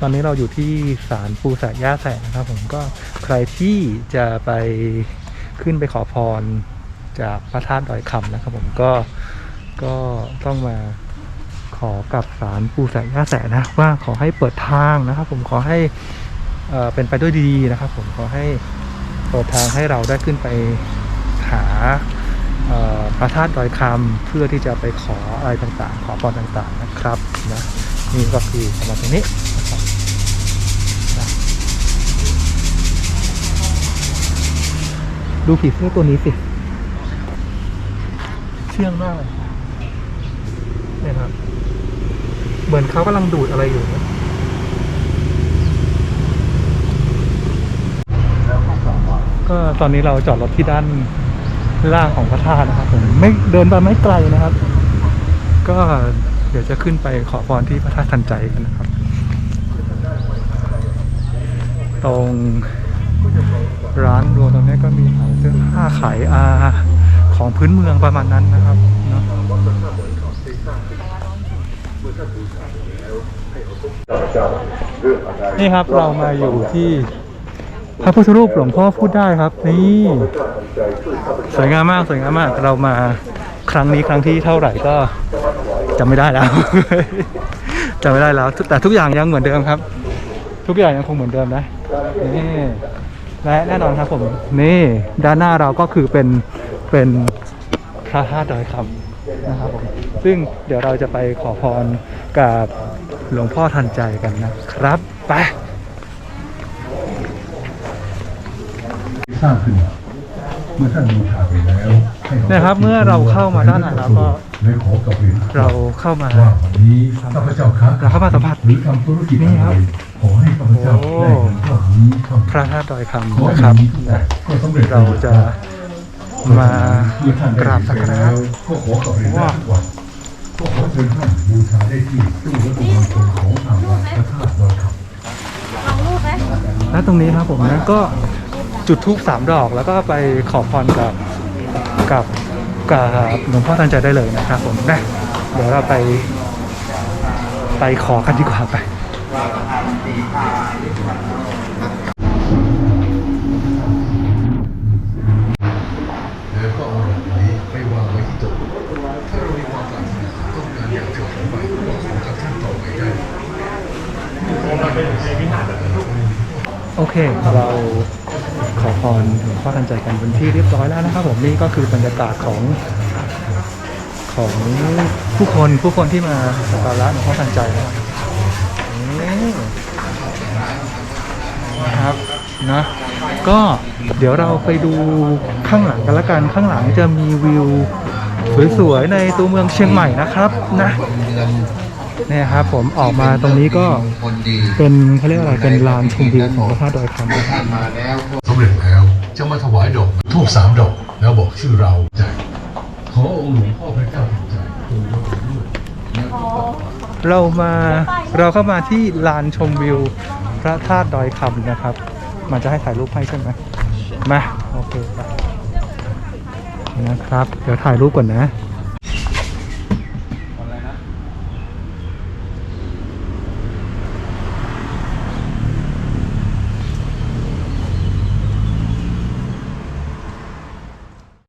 ตอนนี้เราอยู่ที่ศาลปูสะย่าแสงนะครับ ผมก็ใครที่จะไปขึ้นไปขอพรจากพระธาตุดอยคำนะครับ ผมก็ก็ต้องมาขอกับศาลปูสะย่าแสงนะว่าขอให้เปิดทางนะครับ ผมขอให้เอ่อเป็นไปด้วยดีนะครับ ผมขอให้เปิดทางให้เราได้ขึ้นไปหาพระธาตุดอยคำเพื่อที่จะไปขออะไรต่างๆ ขอพรต่างๆนะครับนะนี่ก็คือมาตรงนี้นะครับนะ ดูผีเสื้อตัวนี้สิ เชื่องมากเลยเนี่ยครับ เหมือนเขากำลังดูดอะไรอยู่นะก็ตอนนี้เราจอดรถที่ด้านล่างของพระธาตุนะครับผมไม่เดินไปไม่ไกลนะครับ ก็เดี๋ยวจะขึ้นไปขอพรที่พระธาตุทันใจกันนะครับ ตรง ร้านรวมตรงนี้ก็มีขายเสื้อผ้าขายอาของพื้นเมืองประมาณนั้นนะครับเนาะนี่ครับเรามาอยู่ที่พระพุทธรูปหลวงพ่อพูดได้ครับ นี่สวยงามมากสวยงามมาก เรามาครั้งนี้ครั้งที่เท่าไหร่ก็จำไม่ได้แล้วจำไม่ได้แล้ว แต่ทุกอย่างยังเหมือนเดิมครับ ทุกอย่างยังคงเหมือนเดิมนะนี่ และแน่นอนครับผมนี่ด้านหน้าเราก็คือเป็นเป็นพระธาตุดอยคำนะครับผมซึ่งเดี๋ยวเราจะไปขอพรกับหลวงพ่อทันใจกันนะครับไปสร้างขึ้นเมื่อท่านบูชาไปแล้ว นี่ยครับ เมื่อเราเข้ามาด้านในแล้วก็เลยขอกราบเรียนเราเข้ามาว่าวันนี้ข้าพเจ้าค้าเราเข้ามาสัมผัสหรือทำธุรกิจนี่อะครัไรบขอให้ข้าพเจ้าโอ้ได้เงินก้อนนี้เข้าพระธาตุดอยขอคำให้นะครับมีทุกอย่างก็สำเร็จเราจะมาเมื่อท่านได้กราบสักการะแล้วก็ขอกราบเรียนได้ทุกวันก็ขอเชิญท่านบูชาได้ที่ตู้วัตถุมงคลของทางวัดพระธาตุดอยคำและตรงนี้ครับผมนะก็จุดทูปสามดอกแล้วก็ไปขอพรกับ กับกับหลวงพ่อทันใจได้เลยนะครับผมนะเดี๋ยวเราไป ไปขอกันดีกว่าไปโอเค เรา ขอพรหลวงพ่อทันใจกันเป็นที่เรียบร้อยแล้วนะครับ ผมนี่ก็คือบรรยากาศของของผู้คนผู้คนที่มาสักการะหลวงพ่อทันใจนะครับนะก็เดี๋ยวเราไปดูข้างหลังกันละกันข้างหลังจะมีวิวสวยๆในตัวเมืองเชียงใหม่นะครับนะเนี่ยครับผมออกมาตรงนี้ก็เป็นเขาเรียกอะไรเป็นลานชมวิวของพระธาตุดอยคำ นะครับท่านมาแล้วสำเร็จแล้ว จะมาถวายดอกทูบสามดอก แล้วบอกชื่อเราใจ ขอองค์หลวงพ่อพระเจ้าทันใจทรงยกด้วยเรามาเราเข้ามาที่ลานชมวิว พระธาตุดอยคำนะครับ มันจะให้ถ่ายรูปให้ใช่ไหมมา โอเคนะครับ เดี๋ยวถ่ายรูปก่อนนะ